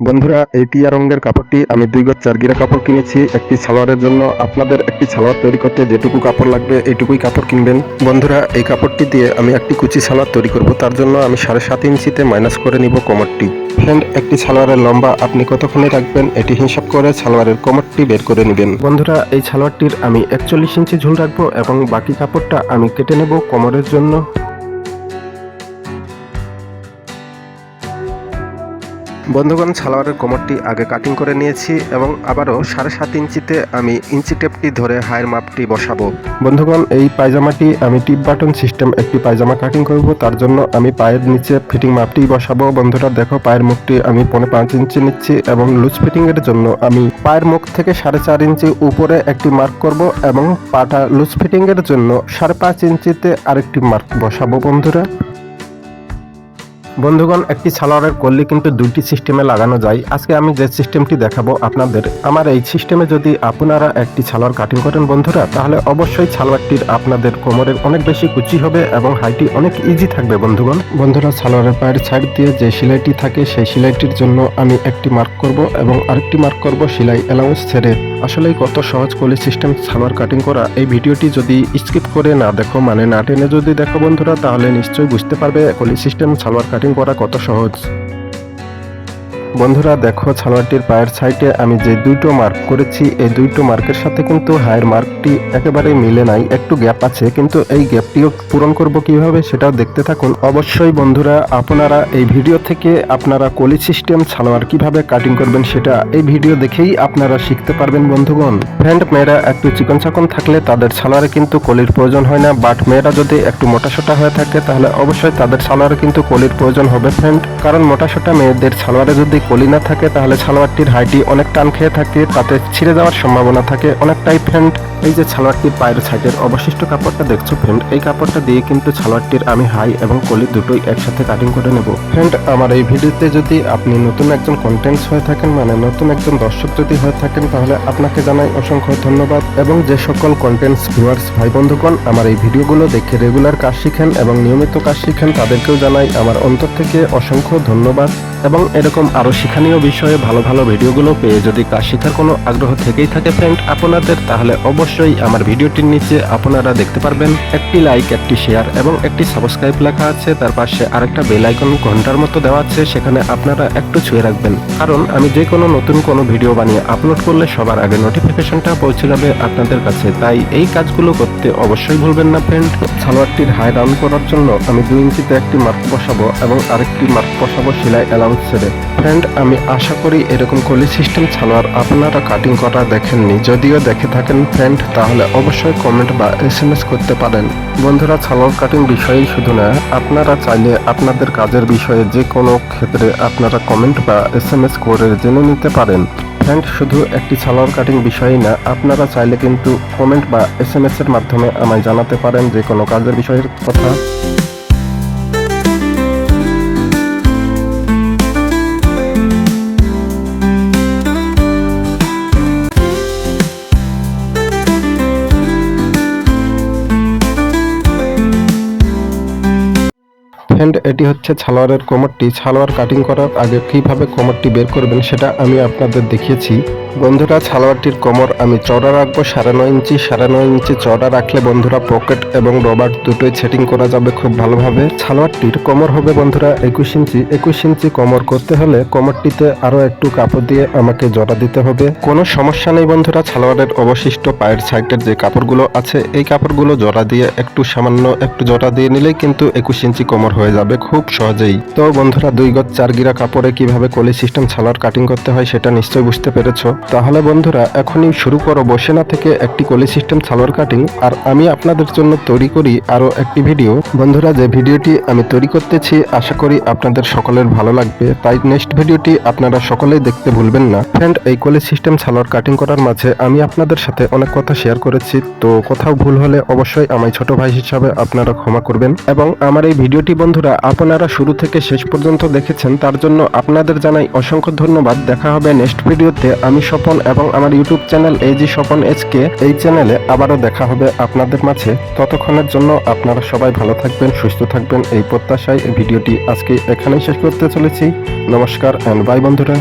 বন্ধুরা, এই টিয়া রঙের কাপড়টি আমি দুই গজ চার গিরা কাপড় কিনেছি। একটি সালোয়ারের জন্য আপনাদের একটি সালোয়ার তৈরি করতে যেটুকু কাপড় লাগবে এইটুকুই কাপড় কিনবেন। বন্ধুরা, এই কাপড়টি দিয়ে আমি একটি কুচি সালোয়ার তৈরি করব। তার জন্য আমি সাড়ে সাত ইঞ্চিতে মাইনাস করে নিব কোমরটি। ফ্রেন্ড, একটি সালোয়ারের লম্বা আপনি কতক্ষণে রাখবেন এটি হিসাব করে সালোয়ারের কোমরটি বের করে নেবেন। বন্ধুরা, এই সালোয়ারটির আমি একচল্লিশ ইঞ্চি ঝুল রাখব এবং বাকি কাপড়টা আমি কেটে নেব কোমরের জন্য। বন্ধুগণ, সালোয়ারের কোমরটি আগে কাটিং করে নিয়েছি এবং আবারও সাড়ে সাত ইঞ্চিতে আমি ইঞ্চি টেপটি ধরে হায়ের মাপটি বসাবো। বন্ধুগণ, এই পায়জামাটি আমি টিপ বাটন সিস্টেম একটি পায়জামা কাটিং করব। তার জন্য আমি পায়ের নিচে ফিটিং মাপটি বসাবো। বন্ধুরা, দেখো, পায়ের মুখটি আমি পৌনে পাঁচ ইঞ্চি নিচ্ছি এবং লুজ ফিটিং এর জন্য আমি পায়ের মুখ থেকে সাড়ে চার ইঞ্চি উপরে একটি মার্ক করব এবং পাটা লুজ ফিটিং এর জন্য সাড়ে পাঁচ ইঞ্চিতে আরেকটি মার্ক বসাবো। বন্ধুরা বন্ধুগণ, একটি সালোয়ারের কল্লি কিন্তু দুইটি সিস্টেমে লাগানো যায়। আজকে আমি যে সিস্টেমটি দেখাবো আপনাদের, আমার এই সিস্টেমে যদি আপনারা একটি সালোয়ার কাটিং করেন বন্ধুরা, তাহলে অবশ্যই সালোয়ারটির আপনাদের কোমরের অনেক বেশি কুচি হবে এবং হাইটি অনেক ইজি থাকবে বন্ধুগণ। বন্ধুরা সালোয়ারের পায়ের সাইড দিয়ে যে সেলাইটি থাকে, সেই সেলাইটির জন্য আমি একটি মার্ক করব এবং আরেকটি মার্ক করব সেলাই অ্যালাউন্স ছেড়ে। আসলেই কত সহজ কলি সিস্টেম সালোয়ার কাটিং করা। এই ভিডিওটি যদি স্কিপ করে না দেখো মানে না টেনে যদি দেখো বন্ধুরা, তাহলে নিশ্চয়ই বুঝতে পারবে কলি সিস্টেম সালোয়ার কাটিং করা কত সহজ। বন্ধুরা, দেখো সালোয়ারটির পায়ের সাইডে আমি যে দুইটো মার্ক করেছি, এই দুইটো মার্কের সাথে কিন্তু হায়ের মার্কটি একেবারে মিলে নাই। একটু গ্যাপ আছে, কিন্তু এই গ্যাপটিও পূরণ করব কীভাবে সেটাও দেখতে থাকুন। অবশ্যই বন্ধুরা, আপনারা এই ভিডিও থেকে আপনারা কলি সিস্টেম সালোয়ার কীভাবে কাটিং করবেন সেটা এই ভিডিও দেখেই আপনারা শিখতে পারবেন, বন্ধুগণ। ফ্রেন্ড মেয়েরা একটু চিকন চাকন থাকলে তাদের সালোয়ারে কিন্তু কলির প্রয়োজন হয় না বাট মেয়েরা যদি একটু মোটাসোটা হয়ে থাকে, তাহলে অবশ্যই তাদের সালোয়ারে কিন্তু কলির প্রয়োজন হবে ফ্রেন্ড কারণ মোটাসোটা মেয়েদের সালোয়ারে যদি কলি না থাকে, তাহলে সালোয়ারটির হাইটি অনেক টান খেয়ে থাকে, তাতে ছিঁড়ে যাওয়ার সম্ভাবনা থাকে। অনেকটাই ফ্রেন্ড এই যে সালোয়ারটির পায়ের সাইডের অবশিষ্ট কাপড়টা দেখছ ফ্রেন্ড এই কাপড়টা দিয়ে কিন্তু সালোয়ারটির আমি হাই এবং কলি দুটোই একসাথে কাটিং করে নেব। ফ্রেন্ড আমার এই ভিডিওতে যদি আপনি নতুন একজন কন্টেন্টস হয়ে থাকেন মানে নতুন একজন দর্শক যদি হয়ে থাকেন, তাহলে আপনাকে জানাই অসংখ্য ধন্যবাদ। এবং যে সকল কন্টেন্টস ভিউয়ার্স ভাই বন্ধুগণ, আমার এই ভিডিওগুলো দেখে রেগুলার কাজ শিখেন এবং নিয়মিত কাজ শিখেন তাদেরকেও জানাই আমার অন্তর থেকে অসংখ্য ধন্যবাদ। এবং এরকম আরও শিক্ষণীয় বিষয়ে ভালো ভালো ভিডিওগুলো পেয়ে যদি কাজ শেখার কোনো আগ্রহ থেকেই থাকে ফ্রেন্ড আপনাদের, তাহলে অবশ্যই আমার ভিডিওটির নিচে আপনারা দেখতে পারবেন একটি লাইক একটি শেয়ার এবং একটি সাবস্ক্রাইব লেখা আছে। তার পাশে আরেকটা বেল আইকন ঘণ্টার মতো দেওয়া আছে, সেখানে আপনারা একটু ছুঁয়ে রাখবেন। কারণ আমি যে কোনো নতুন কোনো ভিডিও বানিয়ে আপলোড করলে সবার আগে নোটিফিকেশনটা পৌঁছে যাবে আপনাদের কাছে। তাই এই কাজগুলো করতে অবশ্যই ভুলবেন না ফ্রেন্ড সালোয়ারটির হাই ডাউন করার জন্য আমি দুই ইঞ্চিতে একটি মার্ক বসাবো এবং আরেকটি মার্ক বসাবো সেলাই অ্যালাউন্স ছেড়ে ফ্রেন্ড আমি আশা করি এরকম কলি সিস্টেম সালোয়ার আপনারা কাটিং করা দেখেননি। যদিও দেখে থাকেন ফ্রেন্ড তাহলে অবশ্যই কমেন্ট বা এস এম এস করতে পারেন। বন্ধুরা সালোয়ার কাটিং বিষয়েই শুধু না, আপনারা চাইলে আপনাদের কাজের বিষয়ে যে কোনো ক্ষেত্রে আপনারা কমেন্ট বা এস এম এস করে জেনে নিতে পারেন। ফ্রেন্ড শুধু একটি সালোয়ার কাটিং বিষয়ই না, আপনারা চাইলে কিন্তু কমেন্ট বা এস এম এস এর মাধ্যমে আমায় জানাতে পারেন যে কোনো কাজের বিষয়ের কথা। ফ্রেন্ড এটি হচ্ছে সালোয়ারের কোমরটি। সালোয়ার কাটিং করার আগে কীভাবে কোমরটি বের করবেন সেটা আমি আপনাদের দেখিয়েছি। বন্ধুরা সালোয়ারটির কোমর আমি চড়া রাখব, সাড়ে নয় ইঞ্চি, সাড়ে নয় ইঞ্চি চড়া রাখলে বন্ধুরা পকেট এবং রবার দুটোই সেটিং করা যাবে খুব ভালোভাবে। সালোয়ারটির কোমর হবে বন্ধুরা একুশ ইঞ্চি। একুশ ইঞ্চি কোমর করতে হলে কোমরটিতে আরও একটু কাপড় দিয়ে আমাকে জড়া দিতে হবে। কোনো সমস্যা নেই বন্ধুরা সালোয়ারের অবশিষ্ট পায়ের সাইডের যে কাপড়গুলো আছে, এই কাপড়গুলো জড়া দিয়ে একটু সামান্য একটু জড়া দিয়ে নিলেই কিন্তু একুশ ইঞ্চি কোমর হয়ে যাবে খুব সহজেই। তো বন্ধুরা, দুই গজ চার গিরা কাপড়ে কীভাবে কলি সিস্টেম সালোয়ার কাটিং করতে হয় সেটা নিশ্চয়ই বুঝতে পেরেছ। তাহলে বন্ধুরা, এখনই শুরু করো বসে না থেকে একটি কলি সিস্টেম সালোয়ার কাটিং আর আমি আপনাদের জন্য তৈরি করি আরও একটি ভিডিও বন্ধুরা, যে ভিডিওটি আমি তৈরি করতেছি, আশা করি আপনাদের সকলের ভালো লাগবে। তাই নেক্সট ভিডিওটি আপনারা সকলেই দেখতে ভুলবেন না। ফ্রেন্ড এই কলি সিস্টেম সালোয়ার কাটিং করার মাঝে আমি আপনাদের সাথে অনেক কথা শেয়ার করেছি। তো কোথাও ভুল হলে অবশ্যই আমায় ছোট ভাই হিসাবে আপনারা ক্ষমা করবেন। এবং আমার এই ভিডিওটি বন্ধুরা, আপনারা শুরু থেকে শেষ পর্যন্ত দেখেছেন, তার জন্য আপনাদের জানাই অসংখ্য ধন্যবাদ। দেখা হবে নেক্সট ভিডিওতে আমি স্বপন এবং আমার ইউটিউব চ্যানেল এই জি স্বপন এসকে এই চ্যানেলে আবারও দেখা হবে আপনাদের মাঝে। ততক্ষণের জন্য আপনারা সবাই ভালো থাকবেন, সুস্থ থাকবেন। এই প্রত্যাশায় ভিডিওটি আজকে এখানেই শেষ করতে চলেছি। নমস্কার অ্যান্ড বাই বন্ধুরা।